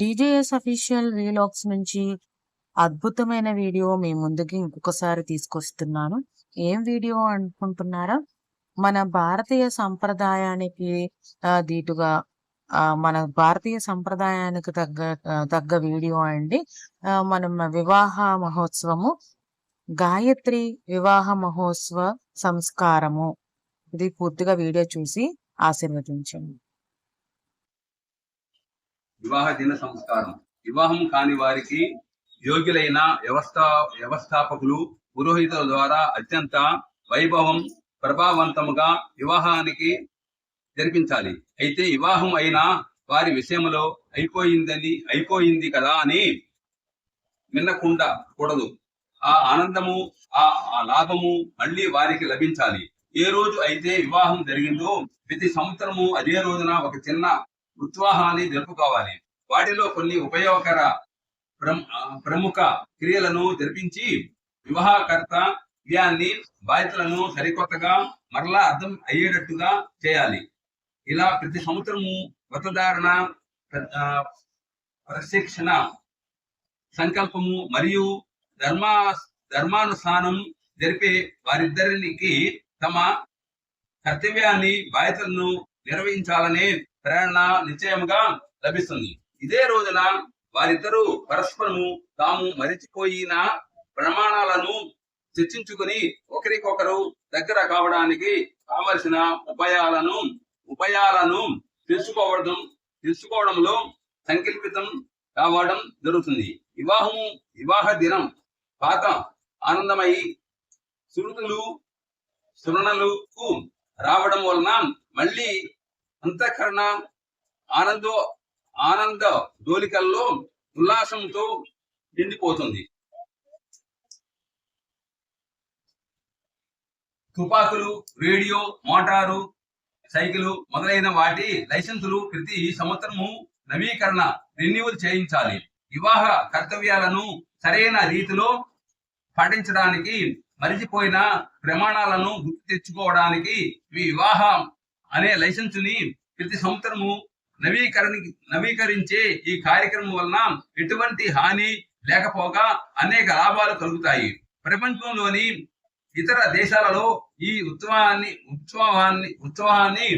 DJS official vlogs నుంచి అద్భుతమైన video మీ ముందుకి ఇంకొకసారి తీసుకొస్తున్నాను. ఏం వీడియో అనుకుంటున్నారా? మన భారతీయ సంప్రదాయానికి దీటుగా మన భారతీయ సంప్రదాయానికి తగ్గ తగ్గ వీడియో అండి. మనం వివాహ మహోత్సవము గాయత్రి వివాహ మహోత్సవ సంస్కారము. ఇది పూర్తిగా వీడియో చూసి ఆశీర్వదించండి. వివాహ దిన సంస్కారం. వివాహం కాని వారికి యోగ్యులైన వ్యవస్థా వ్యవస్థాపకులు పురోహితుల ద్వారా అత్యంత వైభవం ప్రభావవంతముగా వివాహానికి జరిపించాలి. అయితే వివాహం అయిన వారి విషయంలో అయిపోయిందని అయిపోయింది కదా అని వినకుండా కూడదు. ఆ ఆనందము ఆ ఆ లాభము మళ్ళీ వారికి లభించాలి. ఏ రోజు అయితే వివాహం జరిగిందో ప్రతి సంవత్సరము అదే రోజున ఒక చిన్న ఉత్వాహాన్ని జరుపుకోవాలి. వాటిలో కొన్ని ఉపయోగకర ప్రముఖ క్రియలను జరిపించి వివాహకర్త వ్యయాన్ని బాధ్యతలను సరికొత్తగా మరలా అర్థం అయ్యేటట్టుగా చేయాలి. ఇలా ప్రతి సంవత్సరము వ్రతధారణ ప్రశిక్షణ సంకల్పము మరియు ధర్మ ధర్మానుసానం జరిపే వారిద్దరికి తమ కర్తవ్యాన్ని బాధ్యతలను నిర్వహించాలనే ప్రేరణ నిశ్చయముగా లభిస్తుంది. ఇదే రోజున వారిద్దరూ పరస్పరము తాము మరిచిపోయిన ప్రమాణాలను చర్చించుకుని ఒకరికొకరు దగ్గర కావడానికి కావలసిన ఉపాయాలను ఉపాయాలను తెలుసుకోవడం తెలుసుకోవడంలో సంకల్పితం కావడం జరుగుతుంది. వివాహము వివాహ దినం పాత ఆనందమై శృతులు స్మరణలకు రావడం వలన మళ్ళీ అంతఃకరణ ఆనందో ఆనంద డోలికల్లో ఉల్లాసంతో నిండిపోతుంది. తుపాకులు రేడియో మోటారు సైకిల్ మొదలైన వాటి లైసెన్సులు ప్రతి సంవత్సరము నవీకరణ రెన్యువల్ చేయించాలి. వివాహ కర్తవ్యాలను సరైన రీతిలో పాటించడానికి మరిచిపోయిన ప్రమాణాలను గుర్తు తెచ్చుకోవడానికి ఈ వివాహ అనే లైసెన్సుని ప్రతి సంవత్సరము నవీకరణ నవీకరించే ఈ కార్యక్రమం వలన ఎటువంటి హాని లేకపోగా అనేక లాభాలు కలుగుతాయి. ప్రపంచంలోని ఇతర దేశాలలో ఈ ఉత్సవాన్ని ఉత్సవాన్ని ఉత్సవాన్ని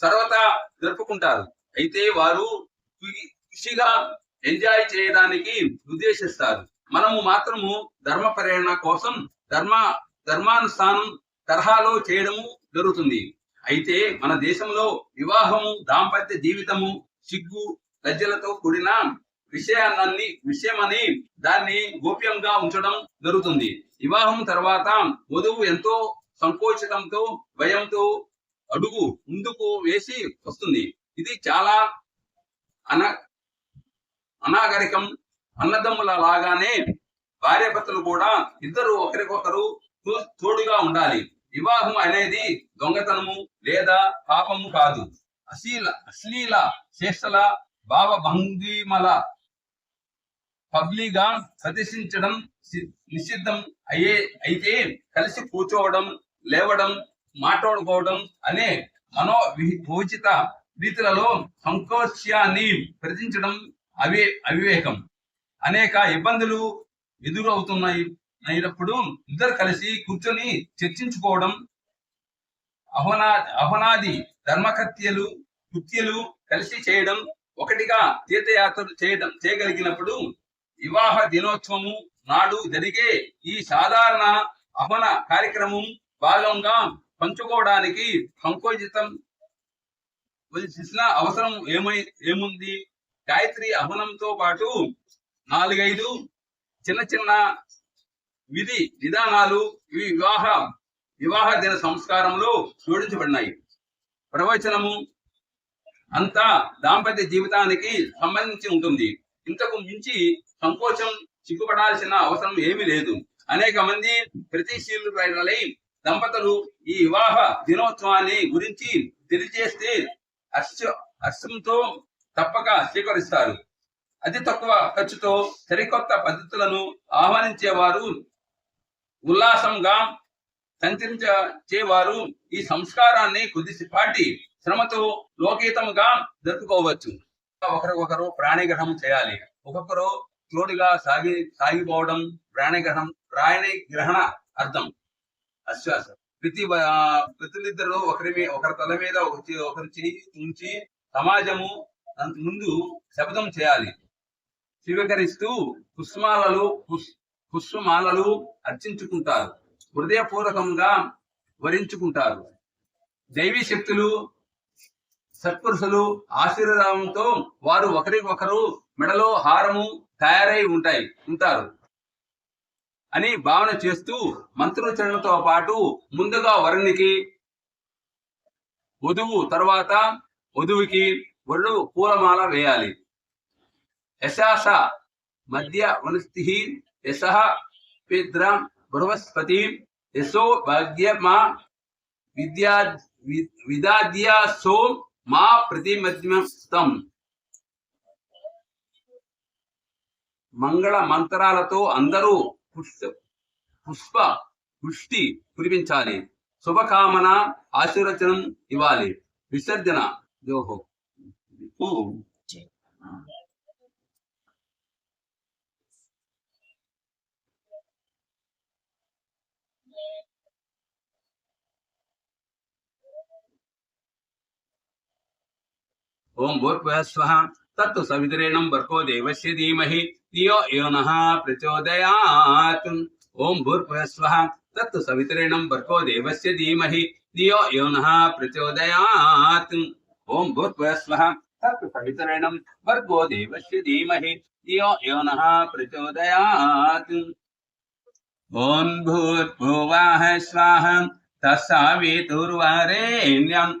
సర్వతా జరుపుకుంటారు. అయితే వారు కృషిగా ఖుషిగా ఎంజాయ్ చేయడానికి ఉద్దేశిస్తారు. మనము మాత్రము ధర్మ ప్రేరణ కోసం ధర్మ ధర్మానుష్ఠానం తరహాలో చేయడము జరుగుతుంది. అయితే మన దేశంలో వివాహము దాంపత్య జీవితము సిగ్గు లజ్జలతో కూడిన విషయాన్ని విషయమని దాన్ని గోప్యంగా ఉంచడం జరుగుతుంది. వివాహం తర్వాత వధువు ఎంతో సంకోచితంతో భయంతో అడుగు ముందుకు వేసి వస్తుంది. ఇది చాలా అన అనాగరికం అన్నదమ్ముల లాగానే భార్యాభర్తలు కూడా ఇద్దరు ఒకరికొకరు తో- తోడుగా ఉండాలి. వివాహం అనేది దొంగతనము లేదా పాపము కాదు. అశ్లీల అశ్లీల శేషల భావ భంగిమల పబ్లిగా ప్రదర్శించడం నిషిద్ధం అయ్యే అయితే కలిసి కూర్చోవడం లేవడం మాట్లాడుకోవడం అనే మనో వి- రీతులలో సంకోచ్యాన్ని ప్రదర్శించడం అవే అవివేకం. అనేక ఇబ్బందులు ఎదురవుతున్నాయి. అయినప్పుడు ఇద్దరు కలిసి కూర్చొని చర్చించుకోవడం అహనా అహనాది ధర్మకత్యలు కృత్యలు కలిసి చేయడం ఒకటిగా తీర్థయాత్రలు చేయడం చేయగలిగినప్పుడు వివాహ దినోత్సవము నాడు జరిగే ఈ సాధారణ అహన కార్యక్రమం భాగంగా పంచుకోవడానికి సంకోచితం చేసిన అవసరం ఏమై ఏముంది? గాయత్రి అహనంతో పాటు నాలుగైదు చిన్న చిన్న విధి విధానాలు ఇవి వివాహ వివాహ దిన సంస్కారంలో జోడించబడినాయి. ప్రవచనము అంతా దాంపత్య జీవితానికి సంబంధించి ఉంటుంది. ఇంతకు మించి సంకోచం సిగ్గుపడాల్సిన అవసరం ఏమీ లేదు. అనేక మంది ప్రతిశీలులై దంపతులు ఈ వివాహ దినోత్సవాన్ని గురించి తెలియజేస్తే హర్ష హర్షంతో తప్పక స్వీకరిస్తారు. అతి తక్కువ ఖర్చుతో సరికొత్త పద్ధతులను ఆహ్వానించేవారు ఉల్లాసంగా సంచరించేవారు ఈ సంస్కారాన్ని కొద్దిపాటి శ్రమతో లోకేతంగా జరుపుకోవచ్చు. ఒకరికొకరు ప్రాణిగ్రహం చేయాలి. ఒక్కొక్కరు తోడుగా సాగి సాగిపోవడం ప్రాణిగ్రహం ప్రాణిగ్రహణ అర్థం. అశ్వాస. ప్రతి వ- ప్రతినిద్దరు ఒకరి మీద ఒకరి తల మీద ఒకరి చేయి ఉంచి సమాజము అంత ముందు శబ్దం చేయాలి. స్వీకరిస్తూ పుష్మాలలు పుష్పమాలలు అర్చించుకుంటారు. హృదయపూర్వకంగా వరించుకుంటారు. దైవీ శక్తులు సత్పురుషులు ఆశీర్వాదంతో వారు ఒకరికొకరు మెడలో హారము తయారై ఉంటాయి ఉంటారు అని భావన చేస్తూ మంత్రోచ్చరణతో పాటు ముందుగా వరునికి వధువు తర్వాత వధువుకి వరుడు పూలమాల వేయాలి. యశాస మధ్య వనస్థి యశ పిద్ర బృహస్పతి యశో భాగ్యమా విద్యా వి- విదాద్యాసో మా ప్రతిమధ్యస్థం మంగళ మంత్రాలతో అందరూ పుష్ప పుష్ప పుష్టి కురిపించాలి. శుభకామన ఆశీర్వచనం ఇవ్వాలి. విసర్జన. జోహో. ओम भूर्भुवः स्वः तत्तु सवितरेणं वर्को देवस्य धीमहि। धियो यो नः प्रचोदयात्। ओम भूर्भुवः स्वः तत्तु सवितरेणं वर्को देवस्य धीमहि। धियो यो नः प्रचोदयात्। ओम भूर्भुवः स्वः तत्तु सवितरेणं वर्गो देवस्य धीमहि। धियो यो नः प्रचोदयात्। ॐ भूर्भुवः स्वाहा। तस्सावितुर्वरेण्यम्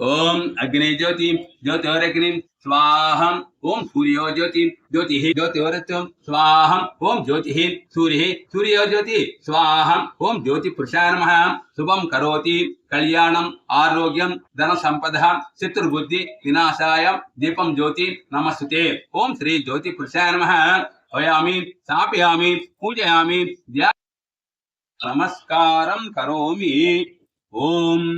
ओम अग्नि ज्योति, ज्योतिरग्नि स्वाहम ओम सूर्यो ज्योति ज्योति ज्योतिरत्व स्वाहम ओम ज्योति, सूर्य, सूर्यो ज्योति स्वाहम ओम ज्योति पुरुषा नम। शुभम करोति। कल्याणम, आरोग्यम धन संपद शत्रुबुद्धि, विनाशाय दीपम ज्योति नमस्ते ओम श्री ज्योति पुरुषा नम। वयामी स्थापयामी, पूजयामी। नमस्कार करोमी। ओम।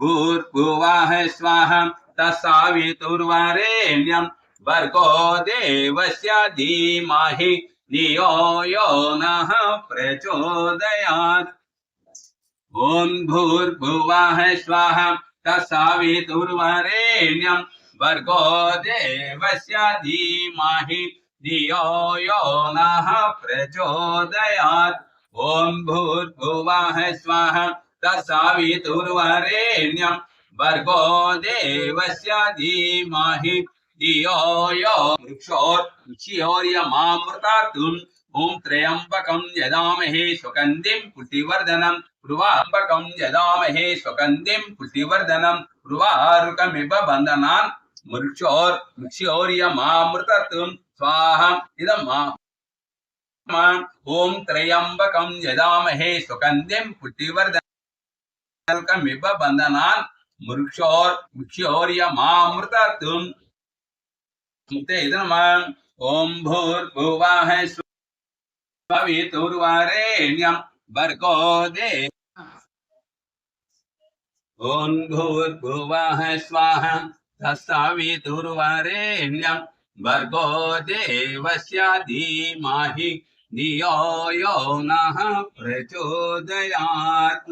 भूर्भुवाः स्वाह तत्सावितुर्वरेण्यम् वर्गो देवस्य धीमहि धियो यो नः प्रचोदयात्। ॐ भूर्भुवः स्वाह तत्सावितुर्वरेण्यम् वर्गो देवस्य धीमहि धियो यो नः प्रचोदयात्। ॐ भूर्भुवः स्वाहा భూర్భువః స్వాహ తస్సావితుర్వరేణ్యం భర్గో దేవస్య ధీమహి. ధియో యో వృక్షోర్ వృక్షయోర్యమామృతాతుం ఓం త్రయంబకం యదామహే సుగంధిం పుష్టివర్ధనం పృవాంబకం యదామహే సుగంధిం పుష్టివర్ధనం పృవారుకమివ బంధనాన్. వృక్షోర్ వృక్షయోర్యమామృతత్వం స్వాహ ఇదం మా మా कल्कमिब बंधनान् मुरुक्षोर मुक्षोर्य मामृतत्वम् मुक्ते इदमम् ॐ भूर्भुवः भवितुर्वरेण्यम् भर्गो दे। स्वाहा देवस्य धीमहि यो नः प्रचोदयात्।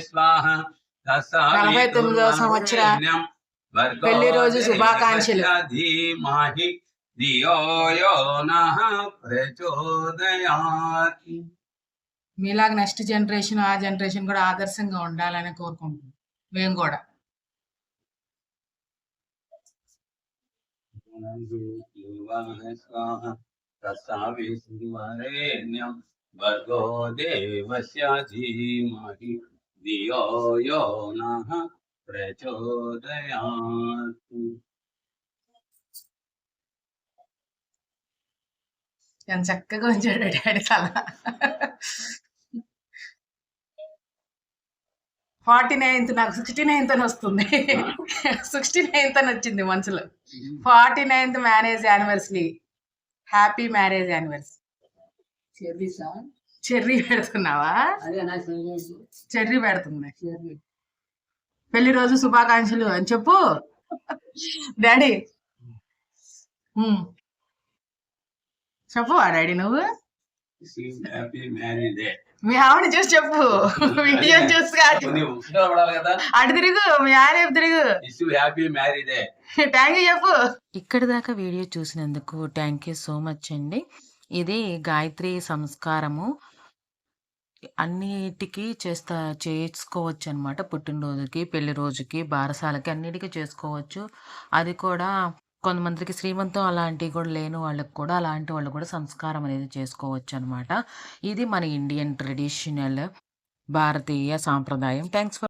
స్వాహ. నలభై సంవత్సర పెళ్ళి రోజు శుభాకాంక్షలు. మీలాగా నెక్స్ట్ జనరేషన్ ఆ జనరేషన్ కూడా ఆదర్శంగా ఉండాలని కోరుకుంటున్నాను మేము కూడా. తస్సావిశ్వరేణ్యం భర్గో దేవస్య ధీమహి ధియో నః ప్రచోదయాత్ ఎంత చక్కగా ఉంచాడు డాడీ తల. ఫార్టీ నైన్త్ నాకు సిక్స్టీ నైన్త్ అని వస్తుంది. సిక్స్టీ నైన్త్ అని వచ్చింది మనసులో. Forty ninth marriage anniversary. Happy marriage anniversary. Cherry పెడుతున్నావా? Cherry పెడుతుంది. పెళ్ళి రోజు శుభాకాంక్షలు అని చెప్పు. డాడీ. చెప్పు డాడీ నువ్వు. మీ ఆవిడ చూసి చెప్పు. వీడియో చూసి అటు తిరుగు మీ ఆయన తిరుగు. Is happy marriage day thank you చెప్పు. ఇక్కడి దాకా వీడియో చూసినందుకు థ్యాంక్ యూ సో మచ్ అండి. ఇది గాయత్రి సంస్కారము. అన్నిటికీ చేస్తా చేసుకోవచ్చు అనమాట పుట్టినరోజుకి పెళ్ళి రోజుకి బారసాలకి అన్నిటికీ చేసుకోవచ్చు. అది కూడా కొంతమందికి శ్రీమంతం అలాంటివి కూడా లేని వాళ్ళకి కూడా అలాంటి వాళ్ళు కూడా సంస్కారం అనేది చేసుకోవచ్చు అనమాట ఇది మన ఇండియన్ ట్రెడిషనల్ భారతీయ సాంప్రదాయం. Thanks for